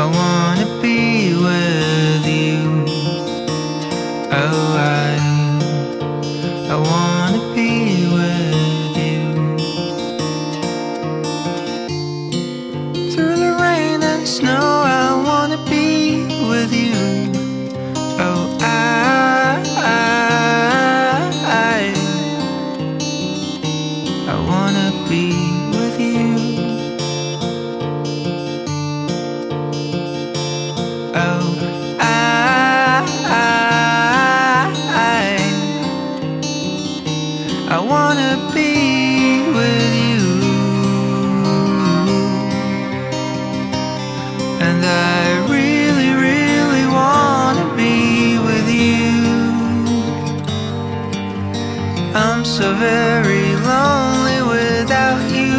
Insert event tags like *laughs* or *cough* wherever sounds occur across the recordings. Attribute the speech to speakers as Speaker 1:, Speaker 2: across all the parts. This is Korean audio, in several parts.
Speaker 1: I wanna be with you. Oh, I, I wanna be with you. Through the rain and snow, so very lonely without you.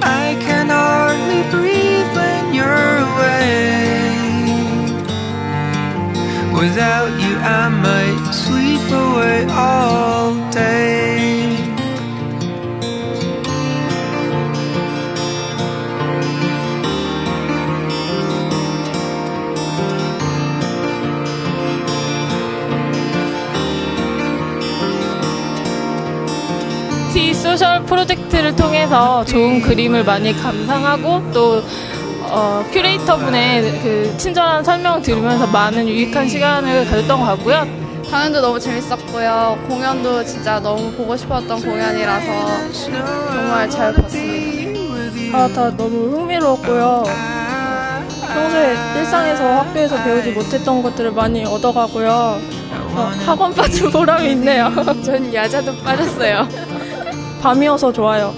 Speaker 1: I can hardly breathe when you're away. Without you, I
Speaker 2: T 소셜 프로젝트를 통해서 좋은 그림을 많이 감상하고 또 어, 큐레이터 분의 그 친절한 설명 들으면서 많은 유익한 시간을 가졌던 것 같고요.
Speaker 3: 강연도 너무 재밌었고요. 공연도 진짜 너무 보고 싶었던 공연이라서 정말 잘 봤습니다.
Speaker 4: 아, 다 너무 흥미로웠고요. 평소에 일상에서 학교에서 배우지 못했던 것들을 많이 얻어가고요. 어, 학원 빠진 보람이 있네요. *laughs*
Speaker 3: 전 야자도 빠졌어요.
Speaker 4: 밤이어서 좋아요.